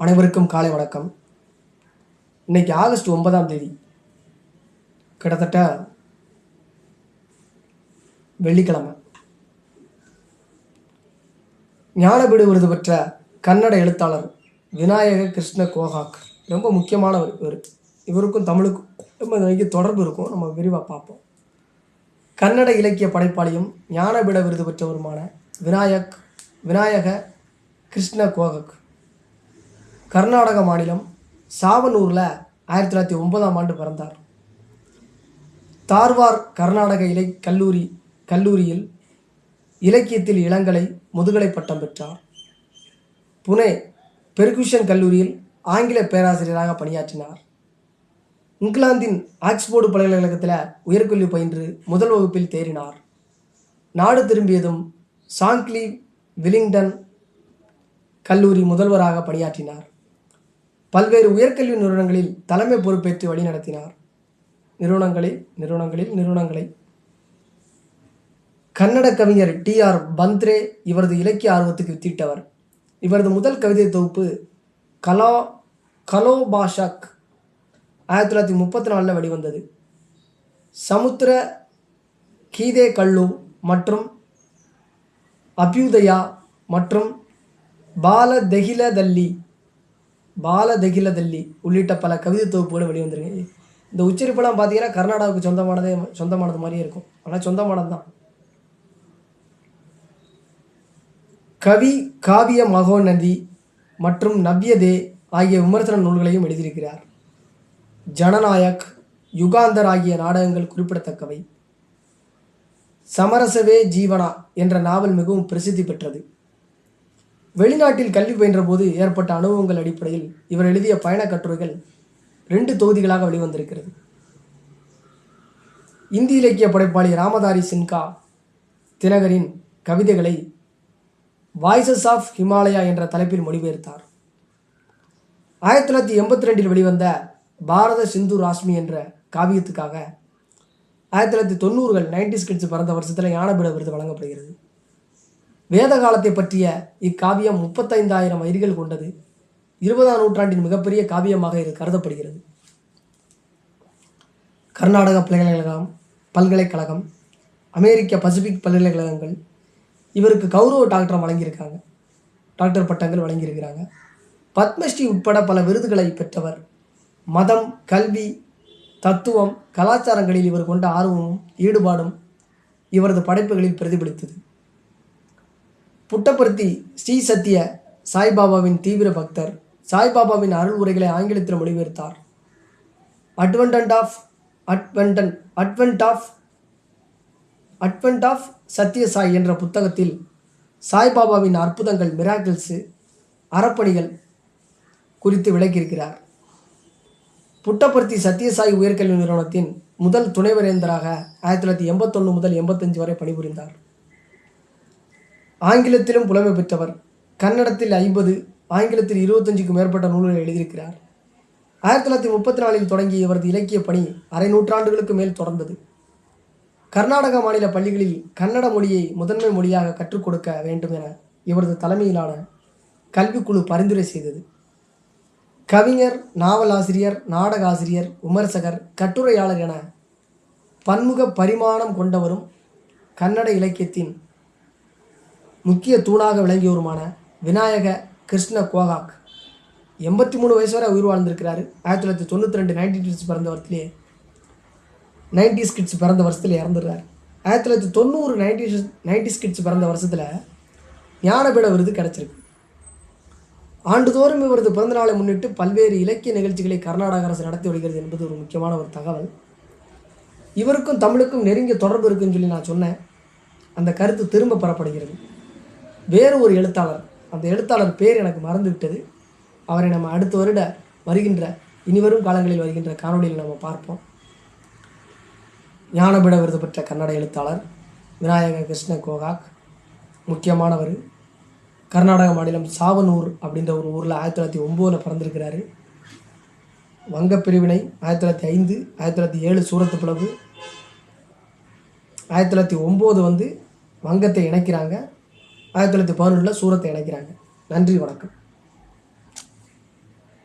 அனைவருக்கும் காலை வணக்கம். இன்னைக்கு ஆகஸ்ட் ஒன்பதாம் தேதி. கிட்டத்தட்ட வெள்ளிக்கிழமை. ஞானபீடு விருது பெற்ற கன்னட எழுத்தாளர் விநாயக கிருஷ்ண கோஹாக். ரொம்ப முக்கியமானவர் இவர். இவருக்கும் தமிழுக்கும் ரொம்ப நெருங்கிய தொடர்பு இருக்கும். நம்ம விரிவாக பார்ப்போம். கன்னட இலக்கிய படைப்பாளியும் ஞானபீட விருது பெற்றவருமான விநாயக் விநாயக கிருஷ்ண கோகக் கர்நாடக மாநிலம் சாவனூரில் ஆயிரத்தி தொள்ளாயிரத்தி ஒன்பதாம் ஆண்டு பிறந்தார். தார்வார் கர்நாடக இலை கல்லூரி கல்லூரியில் இலக்கியத்தில் இளங்கலை முதுகலை பட்டம் பெற்றார். புனே பெர்குஷன் கல்லூரியில் ஆங்கில பேராசிரியராக பணியாற்றினார். இங்கிலாந்தின் ஆக்ஸ்போர்டு பல்கலைக்கழகத்தில் உயர்கல்வி பயின்று முதல் வகுப்பில் தேறினார். நாடு திரும்பியதும் சாங்க்லி வில்லிங்டன் கல்லூரி முதல்வராக பணியாற்றினார். பல்வேறு உயர்கல்வி நிறுவனங்களில் தலைமை பொறுப்பேற்று வழிநடத்தினார். நிறுவனங்களில் நிறுவனங்களில் நிறுவனங்களை. கன்னட கவிஞர் டி ஆர் பந்த்ரே இவரது இலக்கிய ஆர்வத்துக்கு வித்திட்டவர் இவரது முதல் கவிதை தொகுப்பு கலா கலோபாஷக் ஆயிரத்தி தொள்ளாயிரத்தி முப்பத்தி நாலில் வெளிவந்தது. சமுத்திர கீதே கல்லு மற்றும் அபியுதயா மற்றும் பாலதெகிலதல்லி பாலதகிலதல்லி உள்ளிட்ட பல கவிதை தொகுப்புகளை வெளிவந்திருக்கு. இந்த உச்சரிப்பெல்லாம் பார்த்தீங்கன்னா கர்நாடகாவுக்கு சொந்தமானதே சொந்தமானது மாதிரியே இருக்கும். ஆனால் சொந்தமானது தான் கவி காவிய மகோநதி மற்றும் நவ்யதே ஆகிய விமர்சன நூல்களையும் எழுதியிருக்கிறார். ஜனநாயக் யுகாந்தர் ஆகிய நாடகங்கள் குறிப்பிடத்தக்கவை. சமரசவே ஜீவனா என்ற நாவல் மிகவும் பிரசித்தி பெற்றது. வெளிநாட்டில் கல்வி பயின்றபோது ஏற்பட்ட அனுபவங்கள் அடிப்படையில் இவர் எழுதிய பயணக் கட்டுரைகள் ரெண்டு தொகுதிகளாக வெளிவந்திருக்கிறது. இந்தி இலக்கிய படைப்பாளி ராமதாரி சின்கா தினகரின் கவிதைகளை வாய்ஸஸ் ஆஃப் ஹிமாலயா என்ற தலைப்பில் மொழிபெயர்த்தார். ஆயிரத்தி தொள்ளாயிரத்தி எண்பத்தி ரெண்டில் வெளிவந்த பாரத சிந்து ராஷ்மி என்ற காவியத்துக்காக ஆயிரத்தி தொள்ளாயிரத்தி தொண்ணூறுகள் நைன்டிஸ் ஸ்கிட்ஸ் பிறந்த வருஷத்தில் ஞானபீட விருது வழங்கப்படுகிறது. வேத காலத்தை பற்றிய இக்காவியம் முப்பத்தைந்தாயிரம் வரிகள் கொண்டது இருபதாம் நூற்றாண்டின் மிகப்பெரிய காவியமாக இது கருதப்படுகிறது. கர்நாடக பல்கலைக்கழகம் பல்கலைக்கழகம் அமெரிக்க பசிபிக் பல்கலைக்கழகங்கள் இவருக்கு கௌரவ டாக்டர் வழங்கியிருக்காங்க. டாக்டர் பட்டங்கள் வழங்கியிருக்கிறாங்க. பத்மஸ்ரீ உட்பட பல விருதுகளை பெற்றவர் மதம் கல்வி தத்துவம் கலாச்சாரங்களில் இவர் கொண்ட ஆர்வமும் ஈடுபாடும் இவரது படைப்புகளில் பிரதிபலித்தது. புட்டபர்த்தி ஸ்ரீ சத்ய சாய்பாபாவின் தீவிர பக்தர். சாய்பாபாவின் அருள் உரைகளை ஆங்கிலத்தில் மொழிபெயர்த்தார். Attendant of attendant advent of advent of Sathya Sai என்ற புத்தகத்தில் சாய்பாபாவின் அற்புதங்கள் மிராக்கிள்ஸு அறப்பணிகள் குறித்து விளக்கியிருக்கிறார். புட்டபர்த்தி சத்யசாய் உயர்கல்வி நிறுவனத்தின் முதல் துணைவேந்தராக ஆயிரத்தி தொள்ளாயிரத்தி எண்பத்தொன்று முதல் எண்பத்தஞ்சு வரை பணிபுரிந்தார். ஆங்கிலத்திலும் புலமை பெற்றவர். கன்னடத்தில் ஐம்பது ஆங்கிலத்தில் இருபத்தஞ்சுக்கும் மேற்பட்ட நூல்களை எழுதியிருக்கிறார். ஆயிரத்தி தொள்ளாயிரத்தி முப்பத்தி நாலில் தொடங்கிய இவரது இலக்கிய பணி அரை நூற்றாண்டுகளுக்கு மேல் தொடர்ந்தது. கர்நாடக மாநில பள்ளிகளில் கன்னட மொழியை முதன்மை மொழியாக கற்றுக் கொடுக்க வேண்டும் என இவரது தலைமையிலான கல்விக்குழு பரிந்துரை செய்தது. கவிஞர் நாவலாசிரியர் நாடக ஆசிரியர் விமர்சகர் கட்டுரையாளர் என பன்முக பரிமாணம் கொண்டவரும் கன்னட இலக்கியத்தின் முக்கிய தூணாக விளங்கியவருமான விநாயக கிருஷ்ண கோகாக். எண்பத்தி மூணு வயசு வரை உயிர் வாழ்ந்திருக்கிறாரு. ஆயிரத்தி தொள்ளாயிரத்தி தொண்ணூற்றி ரெண்டு நைன்டி கிட்ஸ் பிறந்த வருஷத்துலேயே நைன்டிஸ் கிட்ஸ் பிறந்த வருஷத்தில் இறந்துடுறாரு. ஆயிரத்தி தொள்ளாயிரத்தி தொண்ணூறு நைன்டி நைன்டிஸ் கிட்ஸ் பிறந்த வருஷத்தில் ஞானபீட விருது கிடச்சிருக்கு. ஆண்டுதோறும் இவரது பிறந்தநாளை முன்னிட்டு பல்வேறு இலக்கிய நிகழ்ச்சிகளை கர்நாடக அரசு நடத்தி வருகிறது என்பது ஒரு முக்கியமான ஒரு தகவல். இவருக்கும் தமிழுக்கும் நெருங்கிய தொடர்பு இருக்குன்னு சொல்லி நான் சொன்னேன். அந்த கருத்து திரும்ப பெறப்படுகிறது. வேறு ஒரு எழுத்தாளர். அந்த எழுத்தாளர் பேர் எனக்கு மறந்து விட்டது அவரை நம்ம அடுத்த வருட வருகின்ற இனிவரும் காலங்களில் வருகின்ற காணொலியில் நம்ம பார்ப்போம். ஞானபிட விருது பெற்ற கன்னட எழுத்தாளர் விநாயக கிருஷ்ண கோகாக் முக்கியமானவர். கர்நாடக மாநிலம் சாவனூர் அப்படின்ற ஒரு ஊரில் ஆயிரத்தி தொள்ளாயிரத்தி ஒம்போதில் பிறந்திருக்கிறாரு. வங்கப் பிரிவினை ஆயிரத்தி தொள்ளாயிரத்தி ஐந்து ஆயிரத்தி தொள்ளாயிரத்தி ஏழு சூரத்து பிளவு. ஆயிரத்தி தொள்ளாயிரத்தி ஒம்பது வந்து வங்கத்தை இணைக்கிறாங்க. ஆயிரத்தி தொள்ளாயிரத்தி பதினொன்றில் சூரத்தை இணைக்கிறாங்க நன்றி வணக்கம்.